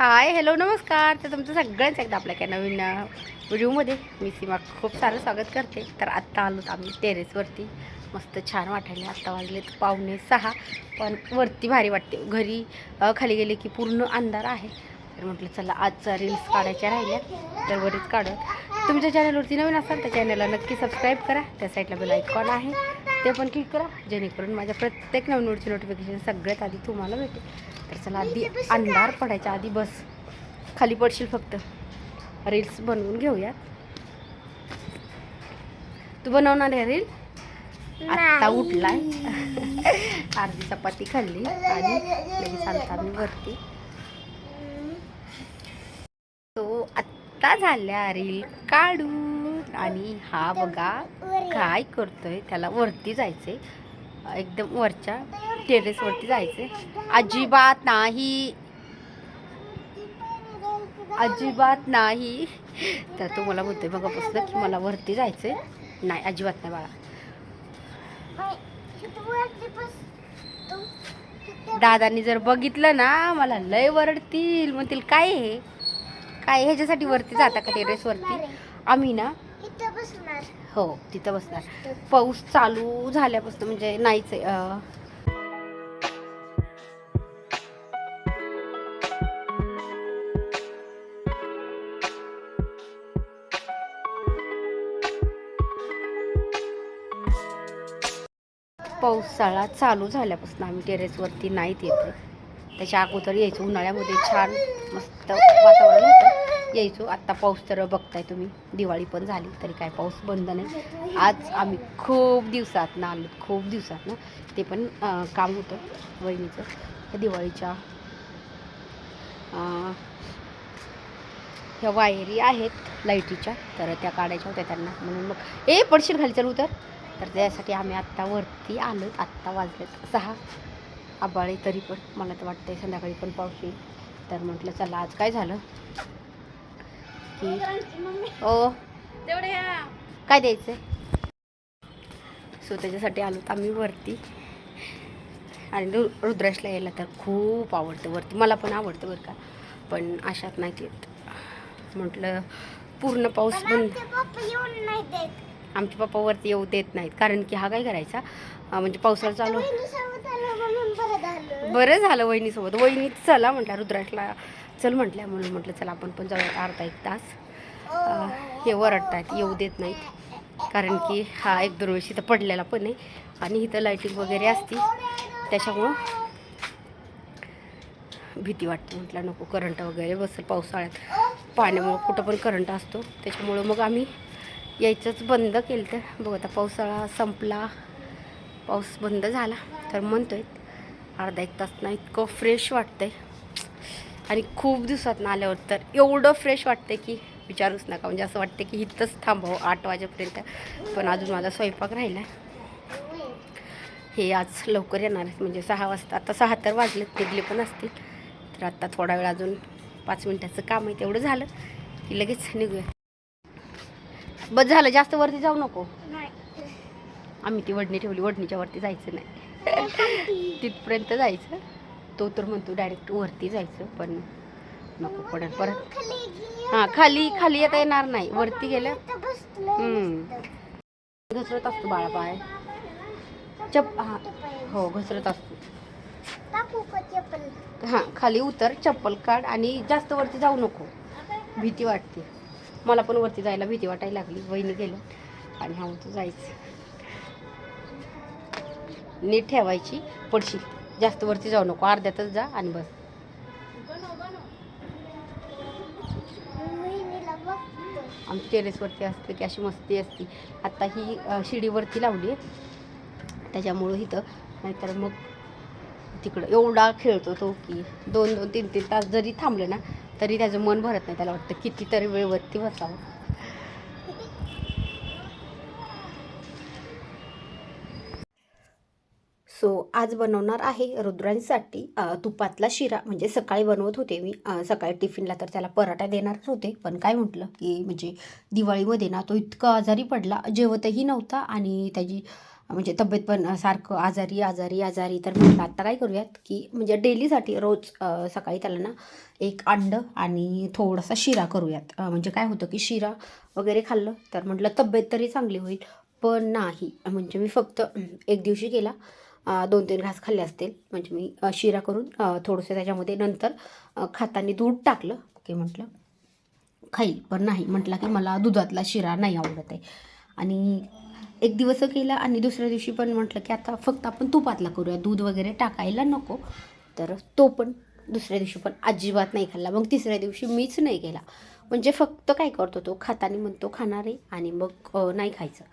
Hi hello नमस्कार. तर तुमचं सगळ्यांच एकदा आपल्या काय नवीन व्हिडिओमध्ये मी सीमा खूप सारं स्वागत करते. तर आत्ता आलोत आम्ही टेरेसवरती मस्त छान वाटायला आत्ता वाजलेत पावणे सहा. पण वरती भारी वाटते. घरी खाली गेले की पूर्ण अंधार आहे. तर म्हटलं चला आजचा रील्स काढायच्या राहिल्या. तर वरीच काढत तुमच्या चॅनलवरती नवीन असाल तर चॅनलला नक्की सबस्क्राईब करा. त्या साईडला बेल आयकॉन आहे. ते पण क्लिक करा जेणेकरून माझ्या प्रत्येक नवीन नोटिफिकेशन सगळ्यात आधी तुम्हाला भेटेल. तर चला आधी अंधार पडायच्या आधी बस. खाली पडशील फक्त. रील्स बनवून घेऊया तू बनवणार आहे रील आत्ता उठलाय. अर्धी चपाती खाल्ली आणि लगेच आलता आम्ही वरती. तो आत्ता झाल्या रील काढून. आणि हा बघा. काय करतोय? त्याला वरती जायचंय. एकदम वरच्या टेरेसवरती जायचंय. अजिबात नाही. अजिबात नाही. तर तो मला म्हणतोय बघापासून की मला वरती जायचंय. नाही अजिबात नाही बाळा. दादांनी जर बघितलं ना मला लय वरडतील. म्हणतील काय हे? काय ह्याच्यासाठी वरती जाता का टेरेसवरती आम्ही ना हो तिथं बसणार. पाऊस चालू झाल्यापासून म्हणजे नाहीच आहे पावसाळा चालू झाल्यापासून आम्ही टेरेसवरती नाहीत येतो. त्याच्या अगोदर यायचो उन्हाळ्यामध्ये छान मस्त वातावरण होतं. यायचो. आत्ता पाऊस तर बघताय तुम्ही. दिवाळी पण झाली तरी काय पाऊस बंद नाही. आज आम्ही खूप दिवसात ना आलो खूप दिवसात ना. ते पण काम होतं वहिनीचं. दिवाळीच्या ह्या वायरी आहेत लाईटीच्या. तर त्या काढायच्या होत्या त्यांना. म्हणून मग ए पडशील खाली चल उतर. तर त्यासाठी आम्ही आत्ता वरती आलो. आत्ता वाजलेत सहा. आबाळे तरी पण मला तर वाटतंय संध्याकाळी पण पाऊस येईल. तर म्हटलं चला आज काय झालं? की ओ काय द्यायचंय? सो त्याच्यासाठी आलो आम्ही वरती. आणि रुद्राशला यायला तर खूप आवडतं वरती. मला पण आवडतं बरं का. पण अशात नाही येत. म्हटलं पूर्ण पाऊस बंद. आमचे पप्पा वरती येऊ देत नाहीत. कारण की हा काय करायचा? म्हणजे पावसाळा चालू बरं झालं. वहिनीसोबत. वहिनी चला म्हटल्या रुद्राशला चल म्हटल्या म्हणून म्हटलं चला आपण पण जाऊयात अर्धा एक तास. हे वरडतायत येऊ देत नाहीत. कारण की हा एक दोन वेळेस इथं पडलेला पण आहे. आणि इथं लाईटिंग वगैरे असती. त्याच्यामुळं भीती वाटते. म्हटलं नको करंट वगैरे बसेल पावसाळ्यात. पाण्यामुळं कुठं पण करंट असतो. त्याच्यामुळं मग आम्ही यायचंच बंद केलं तर बघ आता पावसाळा संपला. पाऊस बंद झाला. तर म्हणतो आहे अर्धा एक तास ना इतकं फ्रेश वाटतं आहे आणि खूप दिवसात ना आल्यावर तर एवढं फ्रेश वाटतंय की विचारूच नका. म्हणजे असं वाटतं की इथंच थांबावं आठ वाजेपर्यंत. पण अजून माझा स्वयंपाक राहिला हे आज लवकर येणार आहेत. म्हणजे सहा वाजता. आता सहा तर वाजलेत निघले पण असतील. तर आत्ता थोडा वेळ अजून पाच मिनिटाचं काम आहे. तेवढं झालं की लगेच निघूया. बस झालं. जास्त वरती जाऊ नको. आम्ही ती वडणी ठेवली. वडणीच्या वरती जायचं नाही. तिथपर्यंत जायचं. तो तर म्हणतो डायरेक्ट वरती जायचं पण नको पडेल परत हां खाली खाली येता येणार नाही. वरती गेलं हम्म. घसरत असतो बाळा पाय. चप हां हो घसरत असतो. हां खाली उतर चप्पल काढ आणि जास्त वरती जाऊ नको. भीती वाटते. मला पण वरती जायला भीती वाटायला लागली. वहिनी गेल्या आणि हा म्हणतो जायचं. नीट ठेवायची पडशील जास्त वरती जाऊ नको अर्ध्यातच जा आणि बस. आमची टेरेसवरती असते की अशी मस्ती असती. आत्ता ही शिडीवरती लावली त्याच्यामुळं इथं नाहीतर मग तिकडं एवढा खेळतो तो की दोन दोन तीन तीन तास जरी थांबलं ना तरी त्याचं मन भरत नाही त्याला वाटतं कितीतरी वेळ वरती बसावं. सो आज बनवणार आहे रुद्रांसाठी तुपातला शिरा. म्हणजे सकाळी बनवत होते मी. सकाळी टिफिनला तर त्याला पराठा देणारच होते. पण काय म्हटलं की म्हणजे दिवाळीमध्ये ना तो इतका आजारी पडला. जेवतही नव्हता आणि त्याची म्हणजे तब्येत पण सारखं आजारी आजारी आजारी. तर म्हटलं आत्ता काय करूयात की म्हणजे डेलीसाठी रोज सकाळी त्याला ना एक अंड आणि थोडासा शिरा करूयात. म्हणजे काय होतं की शिरा वगैरे खाल्लं तर म्हटलं तब्येत तरी चांगली होईल. पण नाही. म्हणजे मी फक्त एक दिवशी केला. दोन तीन घास खाल्ले असतील. म्हणजे मी शिरा करून थोडंसं त्याच्यामध्ये नंतर खाताना दूध टाकलं. की म्हटलं खाईल पण नाही. म्हटलं की मला दुधातला शिरा नाही आवडत आहे. आणि एक दिवस केला आणि दुसऱ्या दिवशी पण म्हटलं की आता फक्त आपण तुपातला करूया. दूध वगैरे टाकायला नको. तर तो पण दुसऱ्या दिवशी पण अजिबात नाही खाल्ला. मग तिसऱ्या दिवशी मीच नाही केला. म्हणजे फक्त काय करतो तो? खाताना म्हणतो खाणार आहे. आणि मग नाही खायचं.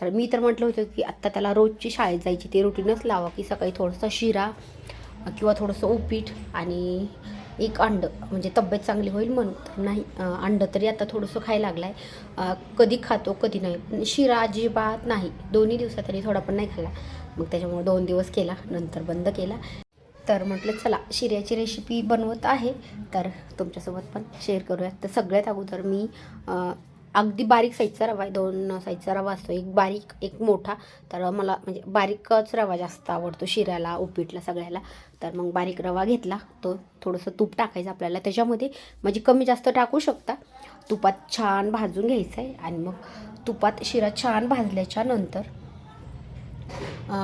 तर मी तर म्हटलं होतं की आत्ता त्याला रोजची शाळेत जायची ते रुटीनच लावा की सकाळी थोडंसं शिरा किंवा थोडंसं उपीट आणि एक अंडं. म्हणजे तब्येत चांगली होईल म्हणून. तर नाही अंडं तरी आता थोडंसं खायला लागलं आहे कधी खातो कधी नाही. पण शिरा अजिबात नाही. दोन्ही दिवसात तरी थोडा पण नाही खाल्ला. मग त्याच्यामुळे दोन दिवस केला नंतर बंद केला. तर म्हटलं चला शिऱ्याची रेसिपी बनवत आहे. तर तुमच्यासोबत पण शेअर करूयात. तर सगळ्यात अगोदर मी अगदी बारीक साईजचा रवा आहे. दोन साईजचा रवा असतो एक बारीक एक मोठा. तर मला म्हणजे बारीकच रवा जास्त आवडतो शिऱ्याला उपीटला सगळ्याला. तर मग बारीक रवा घेतला. तो थोडंसं तूप टाकायचं आपल्याला. त्याच्यामध्ये म्हणजे कमी जास्त टाकू शकता. तुपात छान भाजून घ्यायचं आहे. आणि मग तुपात शिरा छान भाजल्याच्या नंतर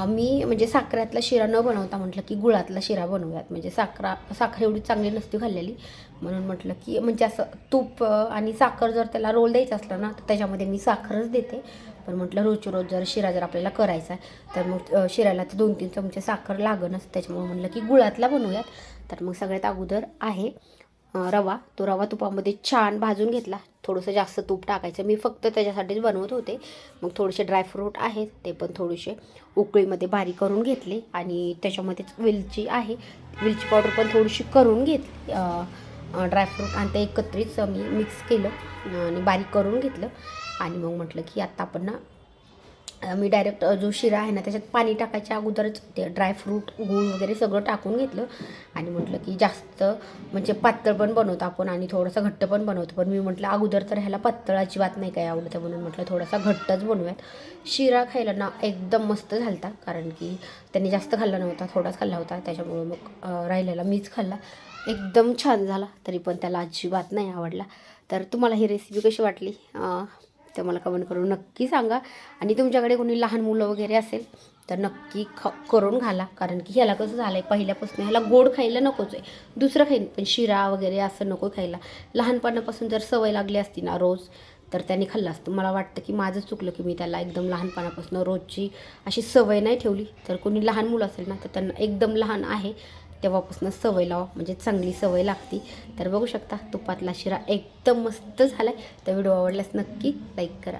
मी म्हणजे साखऱ्यातला शिरा न बनवता म्हटलं की गुळातला शिरा बनवूयात. म्हणजे साखरा साखर एवढी चांगली नसती खाल्लेली. म्हणून म्हटलं की म्हणजे असं तूप आणि साखर जर त्याला रोल द्यायचा असला ना तर त्याच्यामध्ये मी साखरच देते. पण म्हटलं रोज रोज जर शिरा जर आपल्याला करायचा आहे तर मग शिराला शिऱ्याला तर दोन तीन चमचे साखर लागणच. त्याच्यामुळे म्हटलं की गुळातला बनवूयात. तर मग सगळ्यात अगोदर आहे रवा. तो रवा तुपामध्ये छान भाजून घेतला. थोडंसं जास्त तूप टाकायचं. मी फक्त त्याच्यासाठीच बनवत होते. मग थोडेसे ड्रायफ्रूट आहेत. ते पण थोडेसे उकळीमध्ये बारीक करून घेतले. आणि त्याच्यामध्येच वेलची आहे. वेलची पावडर पण थोडीशी करून घेतली. ड्रायफ्रूट आणि ते एकत्रित मी मिक्स केलं. आणि बारीक करून घेतलं. आणि मग म्हटलं की आत्ता आपण ना मी डायरेक्ट जो शिरा आहे ना त्याच्यात पाणी टाकायच्या अगोदरच ते ड्रायफ्रूट गूळ वगैरे सगळं टाकून घेतलं. आणि म्हटलं की जास्त म्हणजे पातळ पण बनवतो आपण आणि थोडंसं घट्ट पण बनवतो. पण मी म्हटलं अगोदर तर ह्याला पातळ अजिबात नाही काय आवडतं म्हणून म्हटलं थोडासा घट्टच बनवूयात. शिरा खायला ना एकदम मस्त झालता कारण की त्यांनी जास्त खाल्ला नव्हता थोडाच खाल्ला होता. त्याच्यामुळं मग राहिलेला मीच खाल्ला. एकदम छान झाला तरी पण त्याला अजिबात नाही आवडला. तर तुम्हाला ही रेसिपी कशी वाटली? तर मला कमेंट करून नक्की सांगा. आणि तुमच्याकडे कोणी लहान मुलं वगैरे असेल तर नक्की ख करून घाला. कारण की ह्याला कसं झालं आहे पहिल्यापासून ह्याला गोड खायला नकोच आहे. दुसरं खाईन पण शिरा वगैरे असं नको खायला. लहानपणापासून जर सवय लागली असती ना रोज तर त्यांनी खाल्लं असतं. मला वाटतं की माझं चुकलं की मी त्याला एकदम लहानपणापासून रोजची अशी सवय नाही ठेवली. तर कोणी लहान मुलं असेल ना तर त्यांना एकदम लहान आहे. तेव्हापासून सवय लावा म्हणजे चांगली सवय लागती. तर बघू शकता तुपातला शिरा एकदम मस्त झाला आहे तर व्हिडिओ आवडल्यास नक्की लाईक करा.